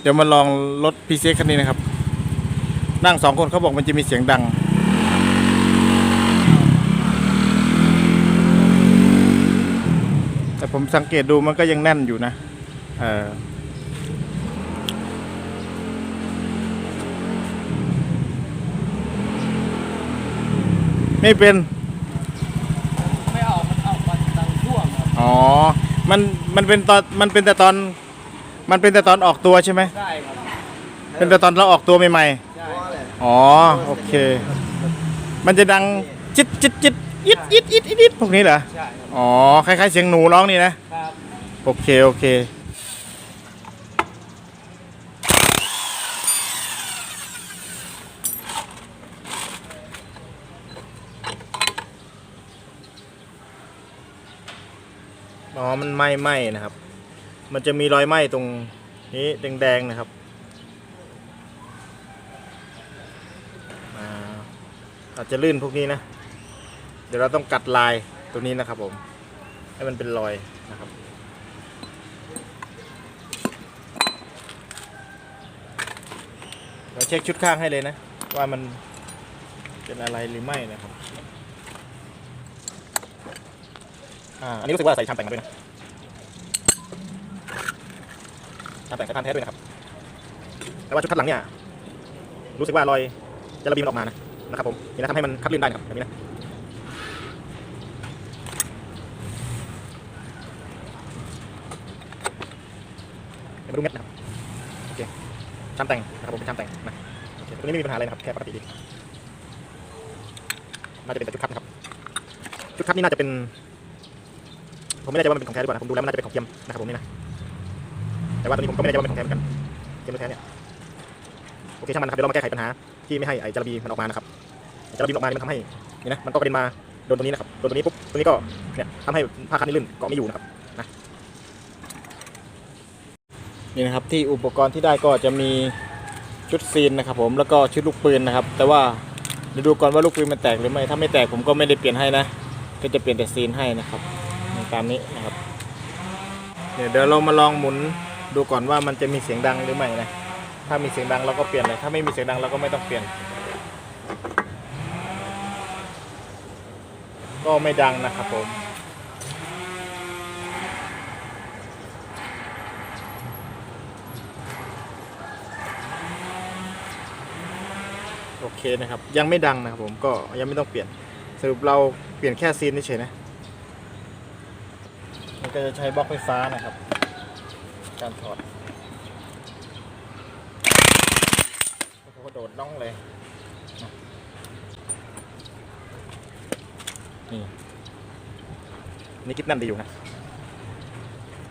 เดี๋ยวมาลองรถพีเคันนี้นะครับ นั่งสองคนเขาบอกมันจะมีเสียงดัง แต่ผมสังเกตดูมันก็ยังแน่นอยู่นะ เออไม่เป็น ไม่ออกมันออกมาดังช่วงครับ อ๋อ มัน มันเป็นตอน มันเป็นแต่ตอน มันเป็นแต่ตอนออกตัวใช่ไหมใช่ครับเป็นแต่ตอนเราออกตัวใหม่ใช่ๆอ๋อโอเค มันจะดังจิตจิตจิตอิดอิดอิดอิดอิดพวกนี้เหรอใช่ครับอ๋อคล้ายๆเสียงหนูร้องนี่นะครับโอเคโอเค อ๋อ มันไหม้ไหม้นะครับ มันจะมีรอยไหม้ตรงนี้แดงๆนะครับอาอาจจะลื่นพวกนี้นะ เดี๋ยวเราต้องกัดลายตัวนี้นะครับผมให้มันเป็นรอยนะครับเราเช็คชุดข้างให้เลยนะ ว่ามันเป็นอะไรหรือไม่นะครับอ่าอันนี้รู้สึกว่าใส่ชามแต่งมาด้วยนะ ชาแต่งสายพานแท้ด้วยนะครับแต่ว่าชุดคัดหลังเนี่ยรู้สึกว่ารอยจะระบีมันออกมานะนะครับผมนี่นะทำให้มันคัดลื่นได้นะครับแบบนี้นะมาดูเม็ดนะครับโอเคชามแต่งนะครับผมเป็นชามแต่งนะโอเคตัวนี้ไม่มีปัญหาอะไรนะครับแค่ปกติดีน่าจะเป็นแต่ชุดคัดนะครับชุดคัดนี่น่าจะเป็นผมไม่แน่ใจว่ามันเป็นของแท้หรือเปล่านะผมดูแล้วมันน่าจะเป็นของเทียมนะครับผมนี่นะ แต่ว่าตัวนี้ผมก็ไม่แน่ใจว่าเป็นของแท้เหมือนกันเทียมหรือแท้เนี่ยโอเคช่างมันนะครับเดี๋ยวเรามาแก้ไขปัญหาที่ไม่ให้ไอ้จาระบีมันออกมานะครับไอ้จาระบีมันออกมานี่มันทำให้นี่นะมันก็กระเด็นมาโดนตรงนี้นะครับโดนตรงนี้ปุ๊บตรงนี้ก็เนี่ยทำให้ผ้าคันนี้ลื่นเกาะไม่อยู่นะครับนะนี่นะครับที่อุปกรณ์ที่ได้ก็จะมีชุดซีนนะครับผมแล้วก็ชุดลูกปืนนะครับ แต่ว่าเดี๋ยวดูก่อนว่าลูกปืนมันแตกหรือไม่ถ้าไม่แตกผมก็ไม่ได้เปลี่ยนให้นะ ก็จะเปลี่ยนแต่ซีนให้นะครับในตามนี้นะครับเดี๋ยวเดี๋ยวเรามาลองหมุน ดูก่อนว่ามันจะมีเสียงดังหรือไม่นะ ถ้ามีเสียงดังเราก็เปลี่ยนเลย ถ้าไม่มีเสียงดังเราก็ไม่ต้องเปลี่ยน ก็ไม่ดังนะครับผม โอเคนะครับ ยังไม่ดังนะครับผมก็ยังไม่ต้องเปลี่ยน สรุปเราเปลี่ยนแค่ซีนเฉยๆนะ มันก็จะใช้บล็อกไฟฟ้านะครับ การถอดโอ้โหโดดน่องเลยนี่นี่กิ๊บนั่นดีอยู่นะ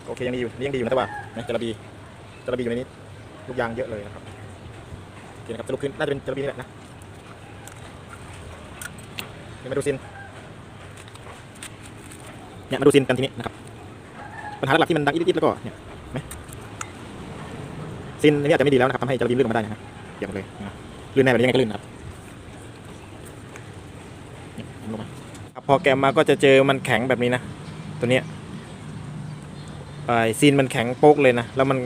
โอเคยังดีอยู่นี่ยังดีอยู่นะแต่ว่านะจระบีจระบีอยู่ในนี้ลูกยางเยอะเลยนะครับโอเคนะครับสรุปคือน่าจะเป็นจระบีนี่แหละนะเดี๋ยวมาดูซินเนี่ยมาดูซินกันทีนี้นะครับปัญหาหลักที่มันดังอิดๆแล้วก็เนี่ยไหม ซินนนี้อาจจะไม่ดีแล้วนะครับทำให้จระบีลื่นออกมาได้นะเกี่ยวเลยนะลื่นแน่แบบนี้ยังไงก็ลื่นนะครับลงมาพอแกะมาก็จะเจอมันแข็งแบบนี้นะ ตัวเนี้ยไอซีนมันแข็งโป๊กเลยนะ แล้วมัน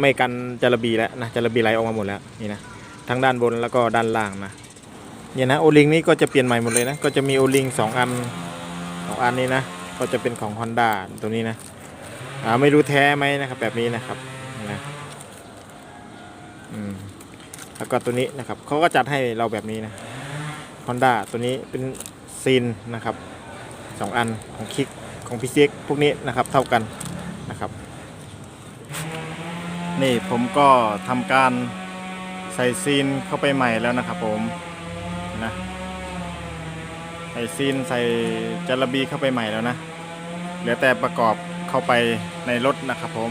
ไม่กันจระบีแล้วนะจระบีไหลออกมาหมดแล้วนี่นะทั้งด้านบนแล้วก็ด้านล่างนะเนี่ยนะโอลิงนี้ก็จะเปลี่ยนใหม่หมดเลยนะก็จะมีโอลิงสองอันสองอันนี้นะก็จะเป็นของ Honda ตัวนี้นะอ่าไม่รู้แท้ไหมนะครับแบบนี้นะครับนะ อืม แล้วก็ตัวนี้นะครับเขาก็จัดให้เราแบบนี้นะ Honda ตัวนี้เป็นซีนนะครับสองอันของคิกของพีซีพวกนี้นะครับเท่ากันนะครับ นี่ผมก็ทำการใส่ซีนเข้าไปใหม่แล้วนะครับผมนะใส่ซีนใส่จารบีเข้าไปใหม่แล้วนะเหลือแต่ประกอบเข้าไปในรถนะครับผม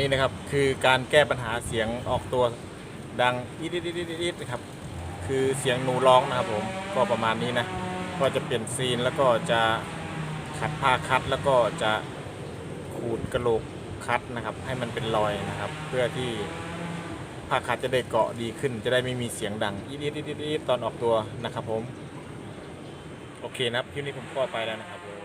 นี้นะครับคือการแก้ปัญหาเสียงออกตัวดังอีดอีดอีดอีดนะครับคือเสียงหนูร้องนะครับผมก็ประมาณนี้นะก็จะเปลี่ยนซีนแล้วก็จะขัดผ้าคัดแล้วก็จะขูดกระโหลกคัดนะครับ ให้มันเป็นรอยนะครับ เพื่อที่ผ้าคัดจะได้เกาะดีขึ้น จะได้ไม่มีเสียงดังอีดอีดอีดอีดอีดตอนออกตัวนะครับผมโอเคนะครับคลิปนี้ผมก็ไปแล้วนะครับผม